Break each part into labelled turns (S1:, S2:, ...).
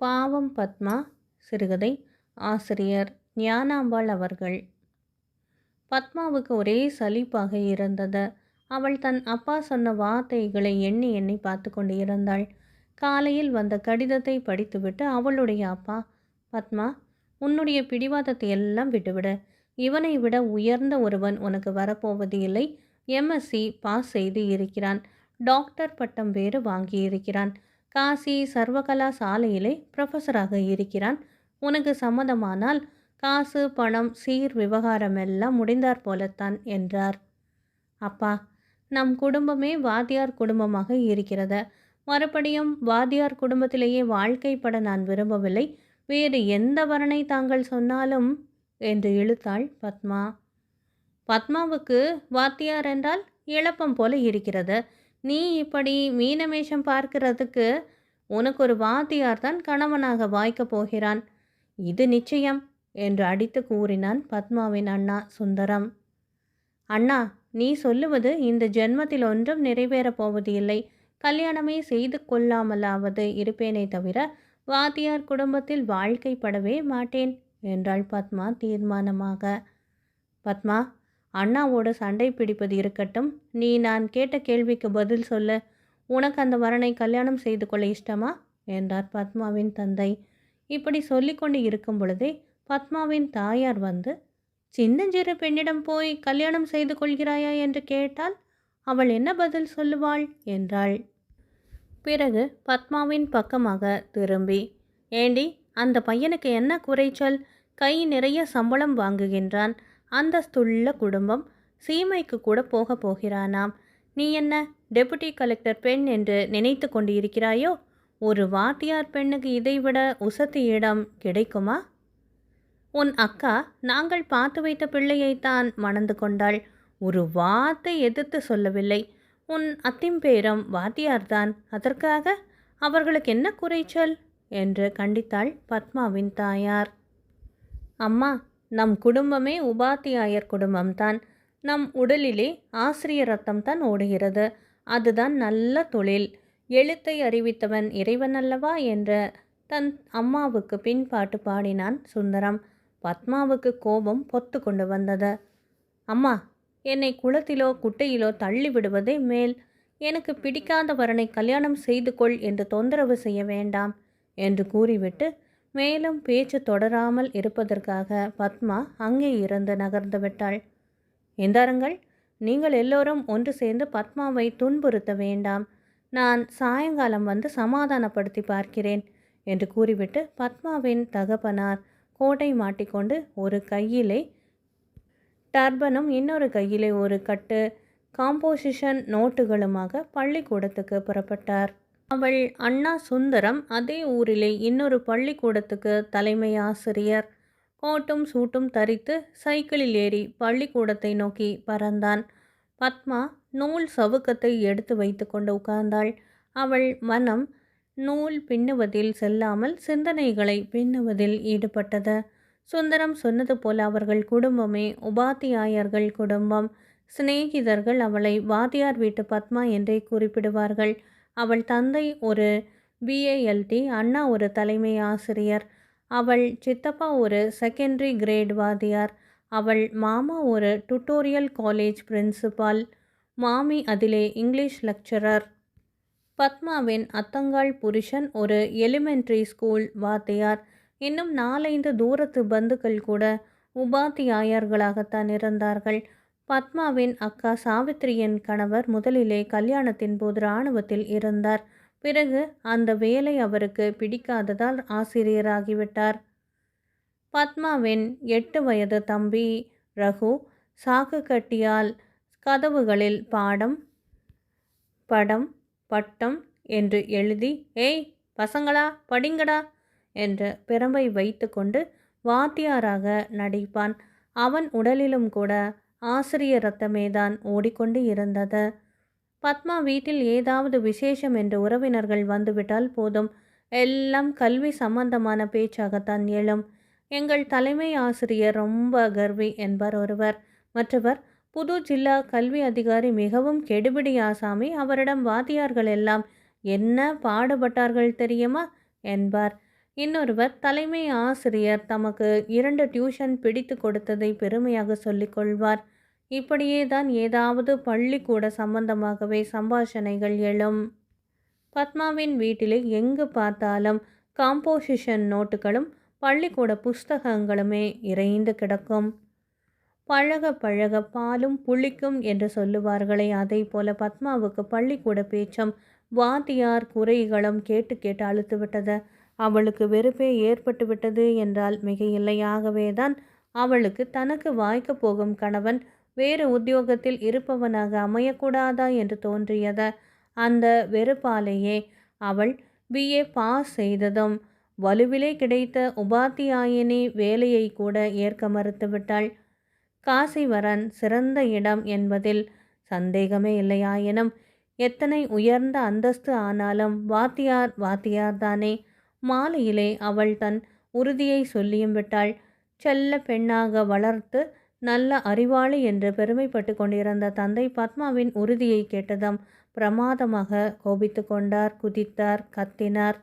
S1: பாவம் பத்மா சிறுகதை ஆசிரியர் ஞானாம்பாள் அவர்கள். பத்மாவுக்கு ஒரே சலிப்பாக இருந்தது. அவள் தன் அப்பா சொன்ன வார்த்தைகளை எண்ணி எண்ணி பார்த்து கொண்டு இருந்தாள். காலையில் வந்த கடிதத்தை படித்துவிட்டு அவளுடைய அப்பா பத்மா உன்னுடைய பிடிவாதத்தை எல்லாம் விட்டுவிடு. இவனை விட உயர்ந்த ஒருவன் உனக்கு வரப்போவது இல்லை. எம்எஸ்சி பாஸ் செய்து இருக்கிறான். டாக்டர் பட்டம் வேறு வாங்கியிருக்கிறான். காசி சர்வகலா சாலையிலே ப்ரொஃபஸராக இருக்கிறான். உனக்கு சம்மதமானால் காசு பணம் சீர் விவகாரம் எல்லாம் முடிந்தாற் போலத்தான் என்றார். அப்பா நம் குடும்பமே வாத்தியார் குடும்பமாக இருக்கிறது. மறுபடியும் வாத்தியார் குடும்பத்திலேயே வாழ்க்கைப்பட நான் விரும்பவில்லை. வேறு எந்த வரனை தாங்கள் சொன்னாலும்? என்று இழுத்தாள் பத்மா. பத்மாவுக்கு வாத்தியார் என்றால் இழப்பம் போல இருக்கிறது. நீ இப்படி மீனமேஷம் பார்க்கிறதுக்கு உனக்கு ஒரு வாத்தியார் தான் கணவனாக வாய்க்கப் போகிறான். இது நிச்சயம் என்று அடித்து கூறினான் பத்மாவின் அண்ணா சுந்தரம். அண்ணா நீ சொல்லுவது இந்த ஜென்மத்தில் ஒன்றும் நிறைவேறப் போவது இல்லை கல்யாணமே செய்து கொள்ளாமலாவது இருப்பேனே தவிர வாத்தியார் குடும்பத்தில் வாழ்க்கைப்படவே மாட்டேன் என்றாள் பத்மா தீர்மானமாக. பத்மா அண்ணாவோடு சண்டை பிடிப்பது இருக்கட்டும். நீ நான் கேட்ட கேள்விக்கு பதில் சொல்ல உனக்கு அந்த வரனை கல்யாணம் செய்து கொள்ள இஷ்டமா? என்றார் பத்மாவின் தந்தை. இப்படி சொல்லிக்கொண்டு இருக்கும் பொழுதே பத்மாவின் தாயார் வந்து சின்னஞ்சிறு பெண்ணிடம் போய் கல்யாணம் செய்து கொள்கிறாயா? என்று கேட்டால் அவள் என்ன பதில் சொல்லுவாள்? என்றாள். பிறகு பத்மாவின் பக்கமாக திரும்பி ஏண்டி அந்த பையனுக்கு என்ன குறைச்சல் கை நிறைய சம்பளம் வாங்குகின்றான். அந்தஸ்துள்ள குடும்பம் சீமைக்கு கூட போக போகிறானாம். நீ என்ன டெபுட்டி கலெக்டர் பெண் என்று நினைத்து கொண்டு இருக்கிறாயோ ஒரு வாத்தியார் பெண்ணுக்கு இதைவிட உசத்து இடம் கிடைக்குமா? உன் அக்கா நாங்கள் பார்த்து வைத்த பிள்ளையைத்தான் மணந்து கொண்டாள். ஒரு வார்த்தை எதிர்த்து சொல்லவில்லை. உன் அத்திம்பேரம் வாத்தியார்தான். அதற்காக அவர்களுக்கு என்ன குறைச்சல்? என்று கண்டித்தாள் பத்மாவின் தாயார். அம்மா நம் குடும்பமே உபாத்தியாயர் குடும்பம்தான். நம் உடலிலே ஆசிரியர் ரத்தம் தான் ஓடுகிறது. அதுதான் நல்ல தொழில். எழுத்தை அறிவித்தவன் இறைவன் அல்லவா என்ற தன் அம்மாவுக்கு பின்பாட்டு பாடினான் சுந்தரம். பத்மாவுக்கு கோபம் பொத்து கொண்டு வந்தது. அம்மா என்னை குளத்திலோ குட்டையிலோ தள்ளி விடுவதே மேல். எனக்கு பிடிக்காதவரனை கல்யாணம் செய்து கொள் என்று தொந்தரவு செய்ய வேண்டாம் என்று கூறிவிட்டு மேலும் பேச்சு தொடராமல் இருப்பதற்காக பத்மா அங்கே இருந்து நகர்ந்து விட்டாள். இந்தாருங்கள் நீங்கள் எல்லோரும் ஒன்று சேர்ந்து பத்மாவை துன்புறுத்த வேண்டாம். நான் சாயங்காலம் வந்து சமாதானப்படுத்தி பார்க்கிறேன் என்று கூறிவிட்டு பத்மாவின் தகப்பனார் கோட்டை மாட்டிக்கொண்டு ஒரு கையிலே டர்பனும் இன்னொரு கையிலே ஒரு கட்டு காம்போசிஷன் நோட்டுகளுமாக பள்ளிக்கூடத்துக்கு புறப்பட்டார். அவள் அண்ணா சுந்தரம் அதே ஊரிலே இன்னொரு பள்ளிக்கூடத்துக்கு தலைமை ஆசிரியர். கோட்டும் சூட்டும் தரித்து சைக்கிளில் ஏறி பள்ளிக்கூடத்தை நோக்கி பறந்தான். பத்மா நூல் சவுக்கத்தை எடுத்து வைத்து கொண்டு உட்கார்ந்தாள். அவள் மனம் நூல் பின்னுவதில் செல்லாமல் சிந்தனைகளை பின்னுவதில் ஈடுபட்டது. சுந்தரம் சொன்னது போல அவர்கள் குடும்பமே உபாத்தியாயர்கள் குடும்பம். சிநேகிதர்கள் அவளை வாத்தியார் வீட்டு பத்மா என்றே குறிப்பிடுவார்கள். அவள் தந்தை ஒரு பிஏஎல்டி அண்ணா ஒரு தலைமை ஆசிரியர். அவள் சித்தப்பா ஒரு செகண்டரி கிரேட் வாத்தியார். அவள் மாமா ஒரு டுட்டோரியல் காலேஜ் பிரின்சிபால் மாமி அதிலே இங்கிலீஷ் லெக்சரர் பத்மாவின் அத்தங்காள் புருஷன் ஒரு எலிமெண்ட்ரி ஸ்கூல் வாத்தியார். இன்னும் நாலைந்து தூரத்து பந்துக்கள் கூட உபாத்தியாயர்களாகத்தான் இருந்தார்கள். பத்மாவின் அக்கா சாவித்திரியின் கணவர் முதலிலே கல்யாணத்தின் போது இராணுவத்தில் இருந்தார். பிறகு அந்த வேலை அவருக்கு பிடிக்காததால் ஆசிரியராகிவிட்டார். பத்மாவின் எட்டு வயது தம்பி ரகு சாக்கு கட்டியால் கதவுகளில் பாடம் படம் பட்டம் என்று எழுதி ஏய் பசங்களா படிங்கடா என்ற பிரம்பை வைத்துக்கொண்டு வாத்தியாராக நடிப்பான். அவன் உடலிலும் கூட ஆசிரியர் ரத்தமேதான் ஓடிக்கொண்டு இருந்தது. பத்மா வீட்டில் ஏதாவது விசேஷம் என்று உறவினர்கள் வந்துவிட்டால் போதும். எல்லாம் கல்வி சம்பந்தமான பேச்சாகத்தான் எழும். எங்கள் தலைமை ஆசிரியர் ரொம்ப கர்வி என்பார் ஒருவர். மற்றவர் புது ஜில்லா கல்வி அதிகாரி மிகவும் கெடுபிடி ஆசாமி அவரிடம் வாத்தியார்கள் எல்லாம் என்ன பாடுபட்டார்கள் தெரியுமா? என்பார். இன்னொருவர் தலைமை ஆசிரியர் தமக்கு இரண்டு டியூஷன் பிடித்து கொடுத்ததை பெருமையாக சொல்லிக்கொள்வார் இப்படியே தான் ஏதாவது பள்ளிக்கூட சம்பந்தமாகவே சம்பாஷணைகள் எழும். பத்மாவின் வீட்டிலே எங்கு பார்த்தாலும் காம்போசிஷன் நோட்டுகளும் பள்ளிக்கூட புஸ்தகங்களுமே இறைந்து கிடக்கும். பழக பழக பாலும் புளிக்கும் என்று சொல்லுவார்களே அதை போல பத்மாவுக்கு பள்ளிக்கூட பேச்சும் வாத்தியார் குறைகளும் கேட்டு கேட்டு அழுத்துவிட்டது அவளுக்கு வெறுப்பே ஏற்பட்டுவிட்டது என்றால் மிக இல்லையாகவே தான் அவளுக்கு தனக்கு வாய்க்கப் போகும் கணவன் வேறு உத்தியோகத்தில் இருப்பவனாக அமையக்கூடாதா என்று தோன்றியது அந்த வெறுப்பாலேயே அவள் பிஏ பாஸ் செய்ததும் வலுவிலே கிடைத்த உபாத்தியாயினி வேலையை கூட ஏற்க மறுத்துவிட்டாள் காசிவரன் சிறந்த இடம் என்பதில் சந்தேகமே இல்லையாயினும் எத்தனை உயர்ந்த அந்தஸ்து ஆனாலும் வாத்தியார் வாத்தியார்தானே. மாலையிலே அவள் தன் உறுதியை சொல்லியும் விட்டாள். செல்ல பெண்ணாக வளர்த்து நல்ல அறிவாளி என்று பெருமைப்பட்டு கொண்டிருந்த தந்தை பத்மாவின் உறுதியை கேட்டதும் பிரமாதமாக கோபித்து கொண்டார் குதித்தார் கத்தினார்.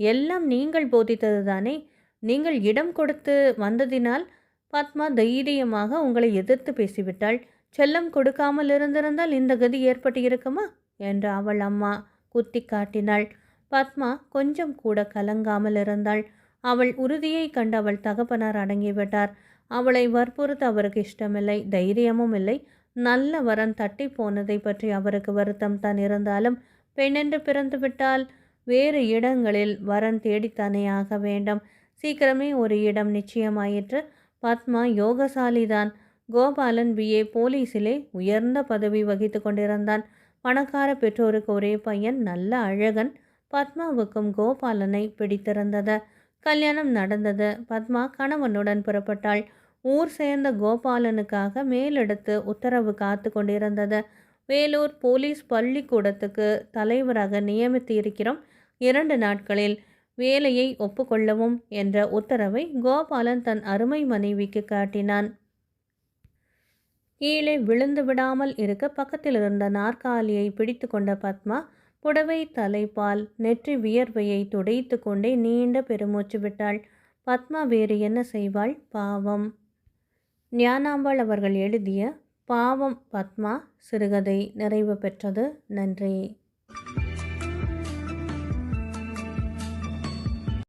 S1: எல்லாம் நீங்கள் போதித்தது தானே நீங்கள் இடம் கொடுத்து வந்ததினால்? பத்மா தைரியமாக உங்களை எதிர்த்து பேசிவிட்டாள். செல்லம் கொடுக்காமல் இருந்திருந்தால் இந்த கதி ஏற்பட்டு இருக்குமா என்று அவள் அம்மா குத்தி காட்டினாள். பத்மா கொஞ்சம் கூட கலங்காமல் இருந்தாள். அவள் உறுதியை கண்டு அவள் தகப்பனார் அடங்கிவிட்டார் அவளை வற்புறுத்த அவருக்கு இஷ்டமில்லை தைரியமும் இல்லை. நல்ல வரன் தட்டி போனதை பற்றி அவருக்கு வருத்தம் தான் இருந்தாலும் பெண்ணென்று பிறந்து விட்டால் வேறு இடங்களில் வரன் தேடித்தானே ஆக வேண்டும். சீக்கிரமே ஒரு இடம் நிச்சயமாயிற்று. பத்மா யோகசாலிதான். கோபாலன் பிஏ போலீஸிலே உயர்ந்த பதவி வகித்து கொண்டிருந்தான். பணக்கார பெற்றோருக்கு ஒரே பையன் நல்ல அழகன். பத்மாவுக்கும் கோபாலனை பிடித்திருந்தது. கல்யாணம் நடந்தது. பத்மா கணவனுடன் புறப்பட்டாள். ஊர் சேர்ந்த கோபாலனுக்காக மேலெடுத்து உத்தரவு காத்து கொண்டிருந்தது. வேலூர் போலீஸ் பள்ளிக்கூடத்துக்கு தலைவராக நியமித்து இருக்கிறோம் இரண்டு நாட்களில் வேலையை ஒப்புக்கொள்ளவும் என்ற உத்தரவை கோபாலன் தன் அருமை மனைவிக்கு காட்டினான். கீழே விழுந்து விடாமல் இருக்க பக்கத்தில் இருந்த நாற்காலியை பிடித்து கொண்ட பத்மா புடவை தலைப்பால் நெற்றி வியர்வையை துடைத்து கொண்டே நீண்ட பெருமூச்சு விட்டாள். பத்மா வேறு என்ன செய்வாள்? பாவம். ஞானாம்பாள் அவர்கள் எழுதிய பாவம் பத்மா சிறுகதை நிறைவு பெற்றது. நன்றி.